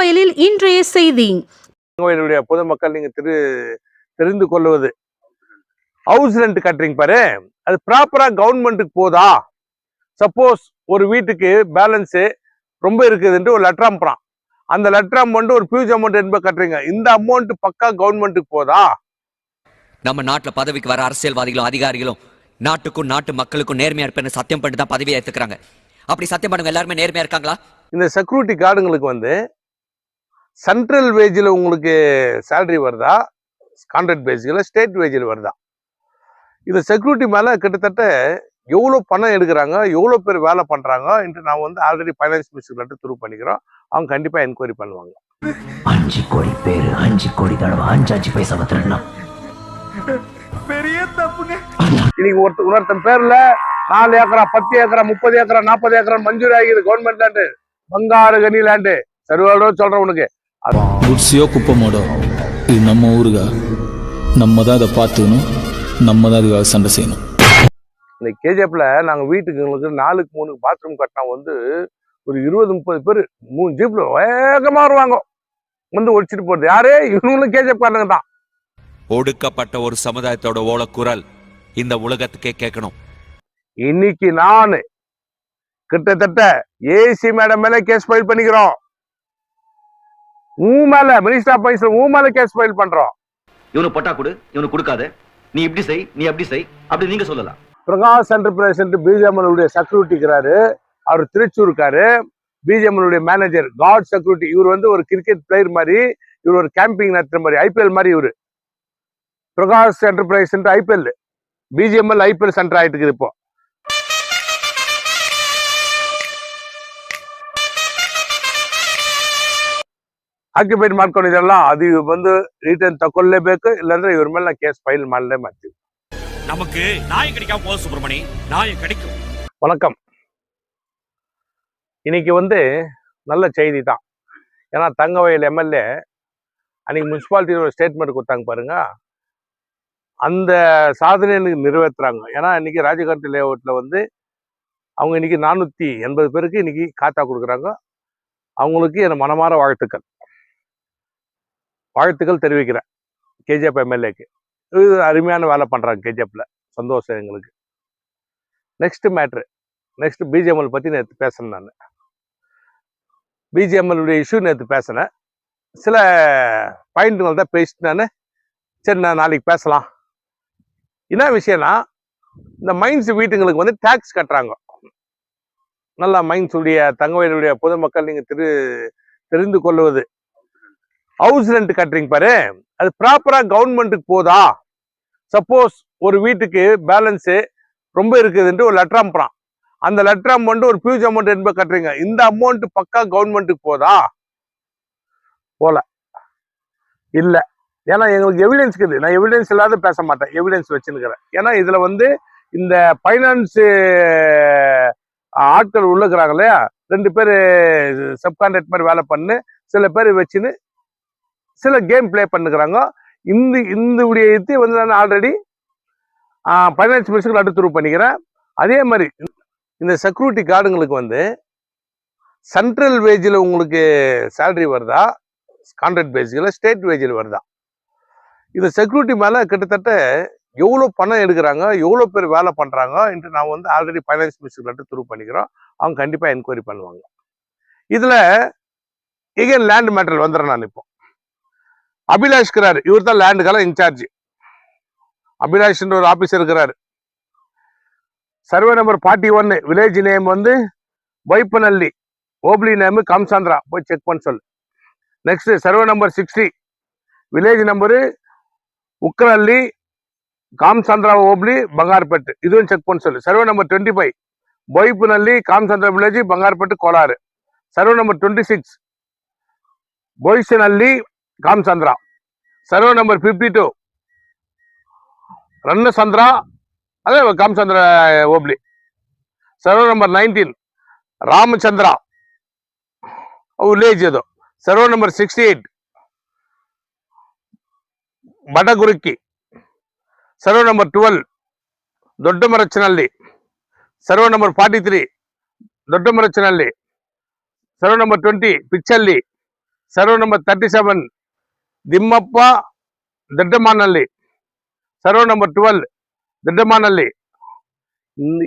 தங்கவயலில் இன்றைய செய்தி. தங்கவயலுடைய பொதுமக்கள் நீங்க திரு தெரிந்து கொள்வது. ஹவுஸ் ரெண்ட் கட்டுறீங்க பாரு. அது ப்ராப்பரா கவர்மெண்ட்டுக்கு போதா? சப்போஸ் ஒரு வீட்டுக்கு பேலன்ஸ் ரொம்ப இருக்குதுன்ட்டு ஒரு லெட்டர் அனுப்புறான். அந்த லெட்டர் அமௌண்ட் ஒரு ஃபியூஜ் அமௌண்ட் என்பது கட்டுறீங்க. இந்த அமௌண்ட் பக்கா கவர்மெண்ட்டுக்கு போதா? நம்ம நாட்டுல பதவிக்கு வர அரசியல்வாதிகளும் அதிகாரிகளும் நாட்டுக்கும் நாட்டு மக்களுக்கும் நேர்மையா இருப்பேன்னு சத்தியம் பண்ணிட்டு தான் பதவியை ஏத்துக்கிறாங்க. அப்படி சத்தியம் பண்ணுங்க எல்லாருமே நேர்மையா இருக்காங்களா? இந்த செக்யூரிட்டி கார்டுங்களுக்கு வந்து சென்ட்ரல் வேஜில் உங்களுக்கு சேலரி வருதா? கான்ட்ராக்ட் பேஸில் ஸ்டேட் வேஜில் வருதா? இந்த செக்யூரிட்டி மேலே கிட்டத்தட்ட எவ்வளோ பணம் எடுக்கிறாங்க? எவ்வளோ பேர் வேலை பண்ணுறாங்க என்று நான் வந்து ஆல்ரெடி ஃபைனான்ஸ் மினிஸ்டர்கிட்ட த்ரூ பண்ணிக்கிறோம். அவங்க கண்டிப்பாக என்கொயரி பண்ணுவாங்க. அஞ்சு கோடி பேர் அஞ்சு கோடி தடவை அஞ்சு பைசா திருடனா இன்னைக்கு ஒருத்தர் இன்னொருத்தன் பேர்ல நாலு ஏக்கரா பத்து ஏக்கரா முப்பது ஏக்கரா நாற்பது ஏக்கரா மஞ்சூரி ஆகிது கவர்மெண்ட் லேண்டு பங்காரு கனி லேண்டு சர்வாலோ சொல்றேன் உனக்கு. குட்ஸையோ குப்பமோடோ. இது நம்ம ஊருகா. நம்ம தான் இதை பார்த்துக்கணும். நம்ம தான் இதுக்காக சண்டை செய்யணும். இந்த கேஜிஎஃப்ல நாங்க வீட்டுக்கு நாலுக்கு மூணு பாத்ரூம் கட்டினா வந்து ஒரு இருபது முப்பது பேர் மூணு ஜீப்ல வேகமா வருவாங்க. வந்து ஒடிச்சிட்டு போறது. யாரே? இவங்களும் கேஜிஎஃப் காரங்க தான். ஒடுக்கப்பட்ட ஒரு சமுதாயத்தோட ஓலக்குரல் இந்த உலகத்துக்கே கேட்கணும். இன்னைக்கு நான் கிட்டத்தட்ட ஏசி மேடம் மேல கேஸ் ஃபைல் பண்ணிக்கிறோம். உன் மேல மினிஸ்டர் ஆஃப் பைஸ்ல உன் மேல கேஸ் ஃபைல் பண்றோம். இவனுக்கு பட்டா கொடு இவனுக்கு கொடுக்காத. நீ இப்படி செய் நீ அப்படி செய் அப்படி நீங்க சொல்லலாம். பிரகாஷ் என்டர்பிரைஸ் பிஜிஎம்எலுடைய செக்யூரிட்டி இருக்கிறாரு அவர் திருச்சூர் இருக்காரு. பிஜிஎம்எலுடைய மேனேஜர் காட் செக்யூரிட்டி இவர் வந்து ஒரு கிரிக்கெட் பிளேயர் மாதிரி இவர் ஒரு கேம்பிங் நடத்துற மாதிரி ஐபிஎல் மாதிரி இவரு. Prakash enterprise IPL BGML IPL center ஆயிட்டு இருக்குது இப்போ. ಆಕ್ಯುಪೈಡ್ ಮಾಡ್ಕೊಂಡು ಇದೆಲ್ಲ ಅದು ಬಂದು ರಿಟರ್ನ್ ತಗೊಳ್ಳೇಬೇಕು ಇಲ್ಲಾಂದ್ರೆ ಇವ್ರ ಮೇಲೆ ಕೇಸ್ ಫೈಲ್ ಮಾಡಲೇ ಮಾಡ್ತೀವಿ நமக்கு நாயம் கிடைக்காம போதும் சுப்பிரமணி நாயம் கிடைக்கும் வணக்கம் இன்னைக்கு வந்து நல்ல செய்தி தான் ஏன்னா தங்கவயல் எம்எல்ஏ அன்னைக்கு முனிசிபாலிட்டி ஒரு ஸ்டேட்மெண்ட் கொடுத்தாங்க பாருங்க அந்த சாதனை எனக்கு நிறைவேற்றுறாங்க ஏன்னா இன்னைக்கு ராஜகாந்தி லேஅவுட்ல வந்து அவங்க இன்னைக்கு நானூத்தி எண்பது பேருக்கு இன்னைக்கு காத்தா கொடுக்குறாங்க அவங்களுக்கு என் மனமார வாழ்த்துக்கள் வாழ்த்துக்கள் தெரிவிக்கிறேன் கேஜிஎஃப் எம்எல்ஏக்கு இது அருமையான வேலை பண்ணுறாங்க கேஜிஎஃப்பில் சந்தோஷம் எங்களுக்கு. நெக்ஸ்ட்டு மேட்ரு நெக்ஸ்ட் பிஜிஎம்எல் பற்றி நேற்று பேசினேன் நான். பிஜிஎம்எல்லுடைய இஷ்யூ நேற்று பேசினேன். சில பாயிண்ட்டுகள் தான் பேசிட்டு நான். சரி நான் நாளைக்கு பேசலாம். என்ன விஷயம்னா இந்த மைன்ஸ் வீட்டுங்களுக்கு வந்து டேக்ஸ் கட்டுறாங்க. நல்லா மைன்ஸுடைய தங்கவயலுடைய பொதுமக்கள் நீங்கள் திரு தெரிந்து கொள்வது ஹவுஸ் ரெண்ட் கட்டுறீங்க பாரு. அது ப்ராப்பராக கவர்மெண்ட்டுக்கு போதா? சப்போஸ் ஒரு வீட்டுக்கு பேலன்ஸு ரொம்ப இருக்குதுன்ட்டு ஒரு லெட்டர் அனுப்புறான். அந்த லெட்டர் அமௌண்ட் ஒரு ஃபியூஜ் அமௌண்ட் என்பது கட்டுறீங்க. இந்த அமௌண்ட் பக்கா கவர்மெண்ட்டுக்கு போதா? போல. இல்லை. ஏன்னா எங்களுக்கு எவிடன்ஸ் இருக்குது. நான் எவிடன்ஸ் இல்லாத பேச மாட்டேன். எவிடன்ஸ் வச்சுருக்கிறேன் ஏன்னா இதில் வந்து இந்த ஃபைனான்ஸு ஆட்கள் உள்ளுக்கிறாங்க இல்லையா? ரெண்டு பேர் சப்கான்ட்ராக்ட் மாதிரி வேலை பண்ணு சில பேர் வச்சுன்னு சில கேம் ப்ளே பண்ணுக்கிறாங்க இந்த இந்த உடைய இது வந்து நான் ஆல்ரெடி பதினஞ்சு மினிஸ்டருக்கு அடுத்துருவு பண்ணிக்கிறேன். அதே மாதிரி இந்த செக்யூரிட்டி கார்டுங்களுக்கு வந்து சென்ட்ரல் வேஜில் உங்களுக்கு சேலரி வருதா? கான்ட்ராக்ட் பேஸில் ஸ்டேட் வேஜில் வருதா? இந்த செக்யூரிட்டி மேலே கிட்டத்தட்ட எவ்வளோ பணம் எடுக்கிறாங்க? எவ்வளோ பேர் வேலை பண்ணுறாங்க என்று நான் வந்து ஆல்ரெடி ஃபைனான்ஸ் மினிஸ்டர்கிட்ட த்ரூ பண்ணிக்கிறோம். அவங்க கண்டிப்பாக என்கொயரி பண்ணுவாங்க. இதில் எகேன் லேண்ட் மேட்டர் வந்துடுறேன் நான் இப்போ. அபிலாஷ் இருக்கிறார் இவர் தான் லேண்டுக்கெல்லாம் இன்சார்ஜ் அபிலாஷ்ன்ற ஒரு ஆபீசர் இருக்கிறாரு. சர்வே நம்பர் ஃபார்ட்டி ஒன்னு வில்லேஜ் நேம் வந்து வைப்பநல்லி. ஓப்ளி நேம் கம்சாந்திரா போய் செக் பண்ண சொல்லு. Next survey number sixty village number உக்கரல்லி காம்சாந்திரா hobli Bangarpet இதுவும் செக் பண்ண சொல்லு. Survey number twenty five பொய்ப்புநல்லி காம்சாந்திரா village Bangarpet Kolar survey number twenty six பொய்சனல்லி ಕಾಮಚಂದ್ರ ಸರ್ವೆ ನಂಬರ್ ಫಿಫ್ಟಿ ಟು ರನ್ನಸಂದ್ರ ಅದೇ ಕಾಮಚಂದ್ರ hobli survey number nineteen Ramachandra. Village ಅದು. Survey number sixty eight ಬಡಗುರುಕಿ survey number twelve ದೊಡ್ಡ ಮರಚ್ಚಿನಲ್ಲಿ survey number forty three ದೊಡ್ಡ ಮರಚ್ಚಿನಲ್ಲಿ survey number twenty ಪಿಚ್ಚಲ್ಲಿ survey number thirty seven Thimmappa திட்டமானல்லி survey number twelve திட்டமானல்லி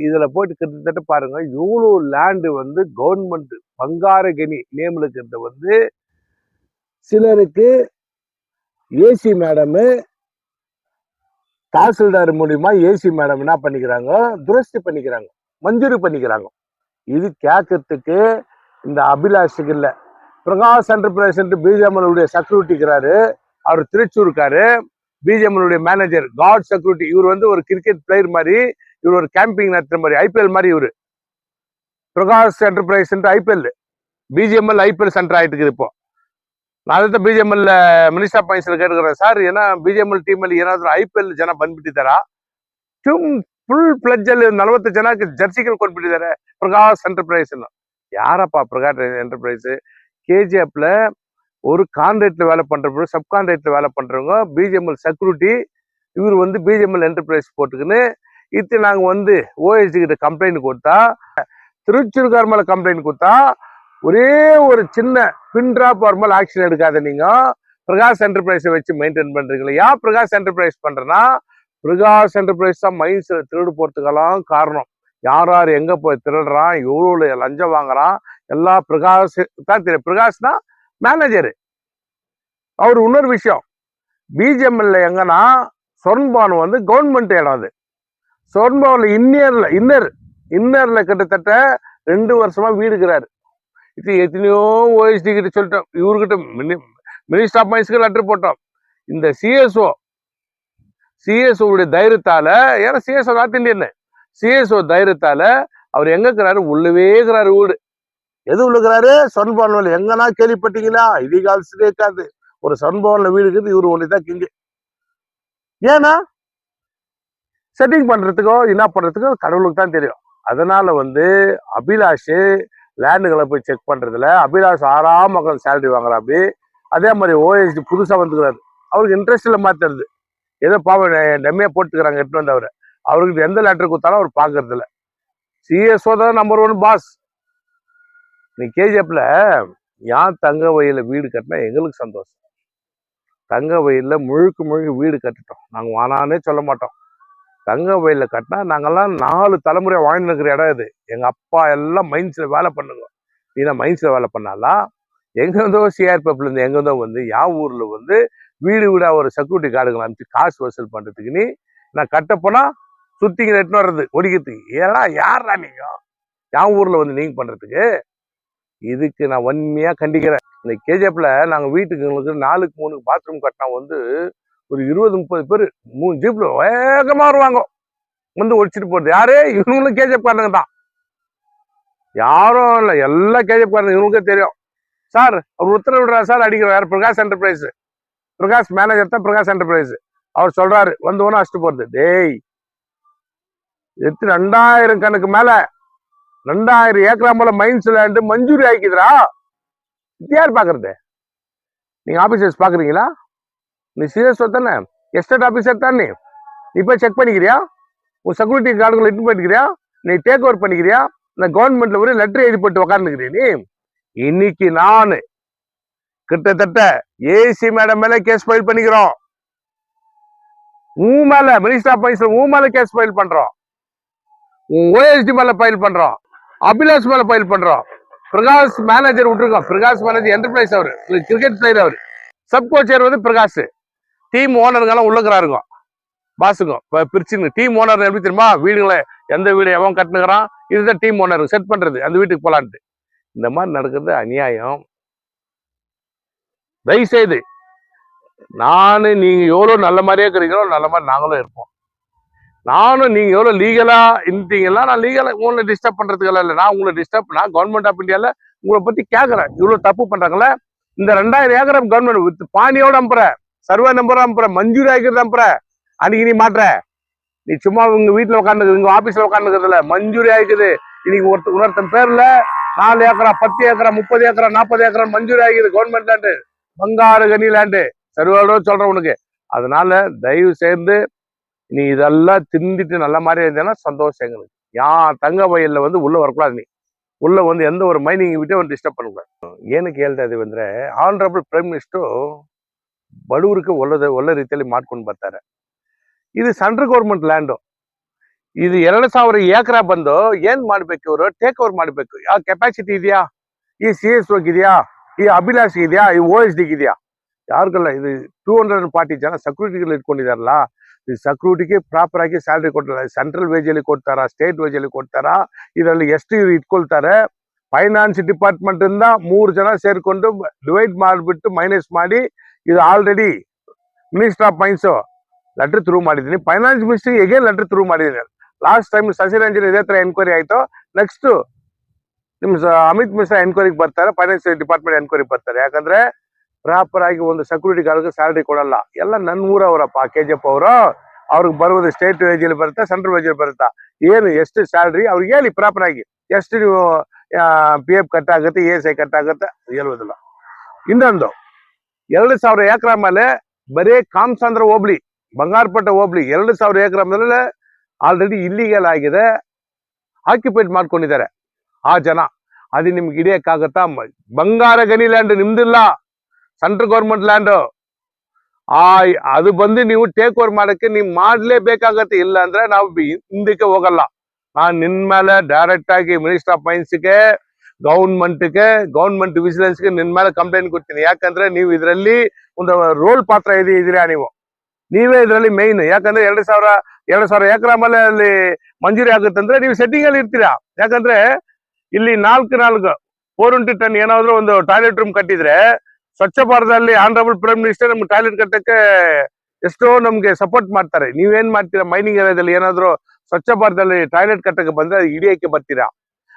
இதில் போயிட்டு கிட்டத்தட்ட பாருங்க இவ்வளோ லேண்டு வந்து கவர்மெண்ட் பங்காரகினி நேமில் இருக்கிறது வந்து சிலருக்கு ஏசி மேடமு தாசில்தார் மூலியமா ஏசி மேடம் என்ன பண்ணிக்கிறாங்க துரஸ்தி பண்ணிக்கிறாங்க மஞ்சூரி பண்ணிக்கிறாங்க இது கேட்கறதுக்கு இந்த அபிலாஷுக்கு இல்லை பிரகாஷ் என்டர்பிரைஸ் என்று பிஜேமனுடைய செக்யூரிட்டி இருக்கிறாரு அவர் திருச்சூர் இருக்காரு பிஜேமனுடைய மேனேஜர் காட் செக்யூரிட்டி இவர் வந்து ஒரு கிரிக்கெட் பிளேயர் மாதிரி இவர் ஒரு கேம்பிங் நடத்துற மாதிரி ஐபிஎல் மாதிரி இவர். பிரகாஷ் என்டர்பிரைஸ் என்று ஐபிஎல் பிஜிஎம்எல் ஐபிஎல் சென்டர் ஆகிட்டு இருக்குது இப்போ. நான் அதை தான் பிஜிஎம்எல்ல மினிஸ்டர் ஆஃப் ஃபைனான்ஸில் கேட்டுக்கிறேன். சார் ஏன்னா பிஜிஎம்எல் டீம்ல ஏதாவது ಐ ಪಿ ಎಲ್ ಜನ ಬಂದ್ಬಿಟ್ಟಿದ್ದಾರ ಚುಮ್ ಫುಲ್ ಪ್ಲಜ್ಜಲ್ಲಿ ನಲವತ್ತು ಜನಕ್ಕೆ ಜರ್ಸಿಗಳು ಕೊಟ್ಬಿಟ್ಟಿದ್ದಾರೆ ಪ್ರಕಾಶ್ ಎಂಟರ್ಪ್ರೈಸನ್ನು ಯಾರಪ್ಪ ಪ್ರಕಾಶ್ ಎಂಟರ್ಪ್ರೈಸ್ கேஜிஎஃப்ல ஒரு கான்ட்ராக்டில் வேலை பண்ணுறப்ப சப் கான்ட்ராக்டில் வேலை பண்ணுறவங்க பிஜிஎம்எல் செக்யூரிட்டி இவர் வந்து பிஜிஎம்எல் என்டர்பிரைஸ் போட்டுக்கின்னு இது நாங்கள் வந்து ஓஎஸ்டி கிட்ட கம்ப்ளைண்ட் கொடுத்தா திருச்சூர்கார் மேலே கம்ப்ளைண்ட் கொடுத்தா ஒரே ஒரு சின்ன பின் டிராப் வர ஆக்ஷன் எடுக்காத நீங்கள் பிரகாஷ் என்டர்பிரைஸை வச்சு மெயின்டைன் பண்ணுறீங்களா ஏன் பிரகாஷ் என்டர்பிரைஸ் பண்ணுறேன்னா பிரகாஷ் என்டர்பிரைஸ் தான் மைன்ஸில் திருடு போகிறதுக்கெல்லாம் காரணம். யார் யார் எங்கே போய் திருடுறான் எவ்வளோ லஞ்சம் வாங்குறான் எல்லா பிரகாஷ் தான் தெரியும் பிரகாஷ்னா மேனேஜரு அவர் இன்னொரு விஷயம் பிஜிஎம்எல்ல எங்கன்னா சொர்ன்பான் வந்து கவர்மெண்ட் இடம் அது. சொர்ன்பான்ல இன்னர்ல இன்னர் இன்னர்ல கிட்டத்தட்ட ரெண்டு வருஷமா வீடுக்கிறாரு இது எத்தனையோ ஓஎஸ்டி கிட்ட சொல்லிட்டோம் இவர்கிட்ட மினிஸ்டர் ஆஃப் மைன்ஸ்க்கு லெட்டர் போட்டோம். இந்த சிஎஸ்ஓ சிஎஸ்ஓவுடைய தைரியத்தால் தைரியத்தால ஏன்னா சிஎஸ்ஓ நார்த் இந்தியன்னு. சிஎஸ்ஓ தைரியத்தால அவர் எங்க இருக்கிறாரு? உள்ளவே இருக்கிறாரு வீடு. எது உள்ளுக்கிறாரு சொன்பவன்ல எங்கன்னா கேள்விப்பட்டீங்களா? இலிகால்ஸ்லேயே இருக்காது ஒரு சன்பவன்ல வீடு இருக்குது இவரு தான் கிங்கு. ஏன்னா செட்டிங் பண்றதுக்கோ என்ன பண்றதுக்கோ கடவுளுக்கு தான் தெரியும். அதனால வந்து அபிலாஷ் லேண்டுகளை போய் செக் பண்றதுல அபிலாஷ் ஆறாம் மக்கள் சேலரி வாங்குறாப்பி அதே மாதிரி ஓஎஸ்டி புதுசா வந்துக்கிறாரு. அவருக்கு இன்ட்ரெஸ்ட் இல்லை மாத்துறது ஏதோ பாவம் டெம்மையா போட்டுக்கிறாங்க எட்டு வந்து அவரை. அவருக்கு எந்த லெட்டர் கொடுத்தாலும் அவர் பாக்குறது இல்ல சிஎஸ்ஓ தான் நம்பர் ஒன் பாஸ் நீ கேஜிஎஃப்ல யான் தங்க வயலில் வீடு கட்டினா எங்களுக்கு சந்தோஷம். தங்க வயல்ல முழுக்க முழுக்க வீடு கட்டிட்டோம். நாங்கள் வானானே சொல்ல மாட்டோம். தங்க வயலில் கட்டினா நாங்கள்லாம் நாலு தலைமுறை வாழ்ந்து இருக்கிற இடம் இது. எங்கள் அப்பா எல்லாம் மைன்ஸில் வேலை பண்ணுங்க. நீனா மைன்ஸில் வேலை பண்ணாலாம் எங்கேருந்தோ சிஆர்பிஎஃப்லேருந்து எங்கேருந்தோ இருந்து வந்து யா ஊரில் வந்து வீடு வீடாக ஒரு செக்யூரிட்டி கார்டுகளை அனுப்பிச்சு காசு வசூல் பண்ணுறதுக்கு நீ நான் கட்டப்போனால் சுத்திங்க எட்டுன்னு வர்றது ஒடிக்கிறதுக்கு. ஏன்னா யாரா நீங்க? என் ஊர்ல வந்து நீங்க பண்றதுக்கு? இதுக்கு நான் வன்மையா கண்டிக்கிறேன். இந்த கேஜிஎஃப்ல நாங்க வீட்டுக்கு நாலுக்கு மூணு பாத்ரூம் கட்டினா வந்து ஒரு இருபது முப்பது பேர் மூணு ஜீப்ல வேகமா வருவாங்க. வந்து ஒடிச்சிட்டு போறது. யாரு? இவங்களும் கேஜிஎஃப் தான். யாரும் இல்ல. எல்லா கேஜிஎஃப் காரங்க இவங்களுக்கே தெரியும். சார் அவர் உத்தரவிடுறா சார் அடிக்கிறார் யார் பிரகாஷ் என்டர்பிரைஸ் பிரகாஷ் மேனேஜர் தான் பிரகாஷ் என்டர்பிரைஸ் அவர் சொல்றாரு வந்து ஒன்னும் அடிச்சுட்டு போறது. டேய் எத்து ரெண்டாயிரம் கணக்கு மேல ரெண்டாயிரம் ஏக்கரா மேல மைன்ஸ் லேண்டு மஞ்சூரி ஆக்கிதுரா யார் பாக்குறது? நீங்க ஆபீசர்ஸ் பாக்குறீங்களா? நீ சீரியஸ் தானே? எஸ்டேட் ஆபீசர் தானே? நீ போய் செக் பண்ணிக்கிறியா? உன் செக்யூரிட்டி கார்டுகளை இட்டு பண்ணிக்கிறியா? நீ டேக் ஓவர் பண்ணிக்கிறியா? இந்த கவர்மெண்ட்ல ஒரு லெட்டர் எழுதி போட்டு உக்காந்துக்கிறியா நீ? இன்னைக்கு நான் கிட்டத்தட்ட ஏசி மேடம் மேல கேஸ் ஃபைல் பண்ணிக்கிறோம். உன் மேல மினிஸ்டர் ஆஃப் மைன்ஸ்ல உன் மேல கேஸ் ஃபைல் பண்றோம். ஓஎஸ்டி மேல ஃபைல் பண்றோம் அபிலாஷ் மேல ஃபைல் பண்றோம் பிரகாஷ் மேனேஜர் விட்டுருக்கோம் பிரகாஷ் மேனேஜர் என்டர்பிரைஸ் அவர். கிரிக்கெட் பிளேயர் அவர். சப் கோச்சர் வந்து பிரகாஷ். டீம் ஓனருங்கெல்லாம் உள்ளுக்குறாருங்க பாசுக்கும் இப்போ பிரிச்சுங்க. டீம் ஓனர் எப்படி தெரியுமா? வீடுகளை எந்த வீடு எவன் கட்டுனுக்கிறான்? இதுதான் டீம் ஓனர் செட் பண்றது. அந்த வீட்டுக்கு போகலான்ட்டு இந்த மாதிரி நடக்கிறது அநியாயம். தயவுசெய்து நான் நீங்கள் எவ்வளோ நல்ல மாதிரியே இருக்கிறீங்களோ நல்ல மாதிரி நாங்களும் இருப்போம். நானும் நீங்க எவ்வளோ லீகலாக இருந்தீங்கன்னா நான் லீகலாக உங்களை டிஸ்டர்ப் பண்ணுறதுக்கெல்லாம் இல்லை. நான் உங்களை டிஸ்டர்ப் நான் கவர்மெண்ட் ஆஃப் இந்தியாவில் உங்களை பற்றி கேட்குறேன். இவ்வளோ தப்பு பண்ணுறாங்களே இந்த ரெண்டாயிரம் ஏக்கர் கவர்மெண்ட் வித் பானியோட அம்புறேன் சர்வே நம்பர் அம்புற மஞ்சூரி ஆகிறது அம்புற அன்னைக்கு நீ மாட்டுற. நீ சும்மா உங்க வீட்டில் உட்காந்துக்குது உங்க ஆஃபீஸில் உட்காந்துக்கிறதுல மஞ்சூரி ஆகிக்குது இன்னைக்கு ஒருத்த இன்னொருத்தன் பேர்ல நாலு ஏக்கரா பத்து ஏக்கரா முப்பது ஏக்கரா நாற்பது ஏக்கரா மஞ்சூரி ஆகிக்குது கவர்மெண்ட் லேண்டு பங்காரு கனி லேண்டு சர்வேடோ சொல்றேன் உனக்கு. அதனால தயவு சேர்ந்து நீ இதெல்லாம் திருந்திட்டு நல்ல மாதிரி இருந்தேன்னா சந்தோஷம் எங்களுக்கு யார் தங்க வயல்ல வந்து உள்ள வரக்கூடாது நீ உள்ள வந்து எந்த ஒரு மைனிங் விட்டு அவன் டிஸ்டர்ப் பண்ணக்கூடாது ಏನಕ್ಕೆ ಹೇಳ್ತಾ ಇದೀವಿ ಅಂದ್ರೆ ಆನರಬಲ್ ಪ್ರೈಮ್ ಮಿನಿಸ್ಟ್ರು ಬಡವರಿಗೆ ಒಳ್ಳೆದ ಒಳ್ಳೆ ರೀತಿಯಲ್ಲಿ ಮಾಡ್ಕೊಂಡು ಬರ್ತಾರೆ ಇದು ಸೆಂಟ್ರಲ್ ಗೌರ್ಮೆಂಟ್ ಲ್ಯಾಂಡು ಇದು ಎರಡು ಸಾವಿರ ಏಕರ ಬಂದು ಏನ್ ಮಾಡ್ಬೇಕು ಇವರು ಟೇಕ್ ಓವರ್ ಮಾಡ್ಬೇಕು ಯಾವ ಕೆಪಾಸಿಟಿ ಇದೆಯಾ ಈ ಸಿ ಎಸ್ ಹೋಗಿದೆಯಾ ಈ ಅಭಿಲಾಷ್ ಇದೆಯಾ ಈ ಓ ಎಸ್ ಡಿಗಿದೆಯಾ ಯಾರಿಗಲ್ಲ ಇದು ಟೂ ಹಂಡ್ರೆಡ್ ಫಾರ್ಟಿ ಜನ ಸೆಕ್ಯೂರಿಟಿಗಳು ಇಟ್ಕೊಂಡಿದಾರಲ್ಲ ಸೆಕ್ಯೂರಿಟಿಗೆ ಪ್ರಾಪರ್ ಆಗಿ ಸ್ಯಾಲ್ರಿ ಕೊಡ್ತಾರೆ. ಸೆಂಟ್ರಲ್ ವೇಜ್ ಅಲ್ಲಿ ಕೊಡ್ತಾರಾ ಸ್ಟೇಟ್ ವೇಜ್ ಅಲ್ಲಿ ಕೊಡ್ತಾರಾ. ಇದರಲ್ಲಿ ಎಷ್ಟು ಇವ್ರು ಇಟ್ಕೊಳ್ತಾರೆ? ಫೈನಾನ್ಸ್ ಡಿಪಾರ್ಟ್ಮೆಂಟ್ ಇಂದ ಮೂರು ಜನ ಸೇರ್ಕೊಂಡು ಡಿವೈಡ್ ಮಾಡಿಬಿಟ್ಟು ಮೈನಸ್ ಮಾಡಿ ಇದು already minister of mines letter through ಮಾಡಿದ್ದೀನಿ. ಫೈನಾನ್ಸ್ ಮಿನಿಸ್ಟ್ರಿಗೆ ಎಗೇನ್ ಲೆಟರ್ ಥ್ರೂ ಮಾಡಿದ್ದೀನಿ? ಲಾಸ್ಟ್ ಟೈಮ್ ಸಸಿರಂಜನ್ ಇದೇ ತರ ಎನ್ಕ್ವೈರಿ ಆಯ್ತು. ನೆಕ್ಸ್ಟ್ ನಿಮ್ ಅಮಿತ್ ಮಿಶ್ರಾ ಎನ್ಕ್ವೈರಿಗೆ ಬರ್ತಾರೆ ಫೈನಾನ್ಸ್ ಡಿಪಾರ್ಟ್ಮೆಂಟ್ ಎನ್ಕ್ವೈರಿ ಬರ್ತಾರೆ. ಯಾಕಂದ್ರೆ ಪ್ರಾಪರ್ ಆಗಿ ಒಂದು ಸೆಕ್ಯೂರಿಟಿ ಗಾರ್ಡ್ಗೆ ಸ್ಯಾಲರಿ ಕೊಡಲ್ಲ. ಎಲ್ಲ ನನ್ನ ಊರವರಪ್ಪ ಕೆ ಜಿ ಎಫ್ ಅವರು. ಅವ್ರಿಗೆ ಬರುವುದು ಸ್ಟೇಟ್ ವೇಜಲ್ಲಿ ಬರುತ್ತಾ ಸೆಂಟ್ರಲ್ ವೇಜಲ್ಲಿ ಬರುತ್ತಾ? ಏನು, ಎಷ್ಟು ಸ್ಯಾಲ್ರಿ ಅವ್ರಿಗೆ ಹೇಳಿ ಪ್ರಾಪರ್ ಆಗಿ. ಎಷ್ಟು ನೀವು ಪಿ ಎಫ್ ಕಟ್ ಆಗುತ್ತೆ ಇ ಎಸ್ ಐ ಕಟ್ ಆಗುತ್ತೆ ಹೇಳುವುದಿಲ್ಲ. ಇನ್ನೊಂದು, ಎರಡು ಸಾವಿರ ಎಕರೆ ಮೇಲೆ ಬರೀ ಕಾಮಸಂದ್ರ ಹೋಬ್ಳಿ ಬಂಗಾರಪಟ್ಟ ಹೋಬ್ಳಿ, ಎರಡು ಸಾವಿರ ಎಕರೆ ಮೇಲೆ ಆಲ್ರೆಡಿ ಇಲ್ಲಿಗೆಲ್ಲ ಆಗಿದೆ ಆಕ್ಯುಪೈಡ್ ಮಾಡ್ಕೊಂಡಿದ್ದಾರೆ. ಆ ಜನ, ಅದು ನಿಮ್ಗೆ ಹಿಡಿಯಕ್ಕಾಗತ್ತಾ? ಬಂಗಾರ ಗನಿಲ್ಯಾಂಡ್ ನಿಮ್ದಿಲ್ಲ. Central government land. ಆ, ಅದು ಬಂದು ನೀವು ಟೇಕ್ ಓವರ್ ಮಾಡಕ್ಕೆ ನೀವು ಮಾಡ್ಲೇಬೇಕಾಗತ್ತೆ. ಇಲ್ಲ ಅಂದ್ರೆ ನಾವು ಹಿಂದಕ್ಕೆ ಹೋಗಲ್ಲ. ನಾನು ನಿನ್ ಮೇಲೆ ಡೈರೆಕ್ಟ್ ಆಗಿ ಮಿನಿಸ್ಟರ್ ಆಫ್ ಮೈನ್ಸ್ಗೆ ಗೌರ್ಮೆಂಟ್ಗೆ ಗೌರ್ಮೆಂಟ್ ವಿಜಿಲೆನ್ಸ್ಗೆ ನಿನ್ ಮೇಲೆ ಕಂಪ್ಲೇಂಟ್ ಕೊಡ್ತೀನಿ. ಯಾಕಂದ್ರೆ ನೀವು ಇದರಲ್ಲಿ ಒಂದು ರೋಲ್ ಪಾತ್ರ ಇದೆ ಇದೀರಾ ನೀವು. ನೀವೇ ಇದರಲ್ಲಿ ಮೈನ್ ಯಾಕಂದ್ರೆ ಎರಡು ಸಾವಿರ ಎರಡು ಸಾವಿರ ಎಕರೆ ಮೇಲೆ ಅಲ್ಲಿ ಮಂಜೂರಿ ಆಗುತ್ತಂದ್ರೆ ನೀವು ಸೆಟ್ಟಿಂಗ್ ಅಲ್ಲಿ ಇರ್ತೀರಾ. ಯಾಕಂದ್ರೆ ಇಲ್ಲಿ ನಾಲ್ಕು ನಾಲ್ಕು ಫೋರ್ ಇಂಟು ಟೆನ್ ಏನಾದ್ರು ಒಂದು ಟಾಯ್ಲೆಟ್ ರೂಮ್ ಕಟ್ಟಿದ್ರೆ ಸ್ವಚ್ಛ ಭಾರತದಲ್ಲಿ ಆನರಬಲ್ ಪ್ರೈಮ್ ಮಿನಿಸ್ಟರ್ ನಮ್ಗೆ ಟಾಯ್ಲೆಟ್ ಕಟ್ಟಕ್ಕೆ ಎಷ್ಟೋ ನಮ್ಗೆ ಸಪೋರ್ಟ್ ಮಾಡ್ತಾರೆ. ನೀವೇನ್ ಮಾಡ್ತೀರಾ? ಮೈನಿಂಗ್ ಏರಿಯಾದಲ್ಲಿ ಏನಾದ್ರು ಸ್ವಚ್ಛ ಭಾರತದಲ್ಲಿ ಟಾಯ್ಲೆಟ್ ಕಟ್ಟಕ್ಕೆ ಬಂದ್ರೆ ಹಿಡಿಯಕ್ಕೆ ಬರ್ತೀರಾ?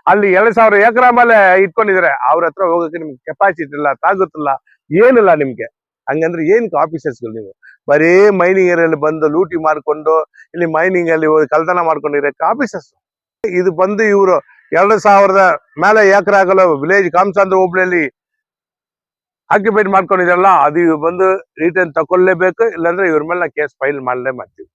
ಅಲ್ಲಿ ಎರಡ್ ಸಾವಿರ ಎಕರೆ ಮೇಲೆ ಇಟ್ಕೊಂಡಿದ್ರೆ ಅವ್ರ ಹತ್ರ ಹೋಗಕ್ಕೆ ನಿಮ್ಗೆ ಕೆಪಾಸಿಟಿ ಇಲ್ಲ ತಾಗುತ್ತಿಲ್ಲ ಏನಿಲ್ಲ ನಿಮ್ಗೆ. ಹಂಗಂದ್ರೆ ಏನಕ್ಕೆ ಆಫೀಸರ್ಸ್ಗಳು ನೀವು? ಬರೀ ಮೈನಿಂಗ್ ಏರಿಯಲ್ಲಿ ಬಂದು ಲೂಟಿ ಮಾಡ್ಕೊಂಡು ಇಲ್ಲಿ ಮೈನಿಂಗ್ ಅಲ್ಲಿ ಹೋಗಿ ಕಳ್ತನ ಮಾಡ್ಕೊಂಡಿರಕ್ಕೆ ಆಫೀಸರ್ಸ್ ಇದು ಬಂದು ಇವರು ಎರಡು ಸಾವಿರದ ಮೇಲೆ ಎಕರೆ ಆಗಲು ವಿಲೇಜ್ ಕಾಮಸಾಂದ್ರ ಹೋಬಳಿಯಲ್ಲಿ ಆಕ್ಯುಪೈಡ್ ಮಾಡ್ಕೊಂಡಿದ್ರಲ್ಲ ಅದು ಬಂದು ರಿಟರ್ನ್ ತಕೊಳ್ಳೇಬೇಕು ಇಲ್ಲಾಂದ್ರೆ ಇವ್ರ ಮೇಲೆ ಕೇಸ್ ಫೈಲ್ ಮಾಡಲೇ ಮಾಡ್ತೀವಿ.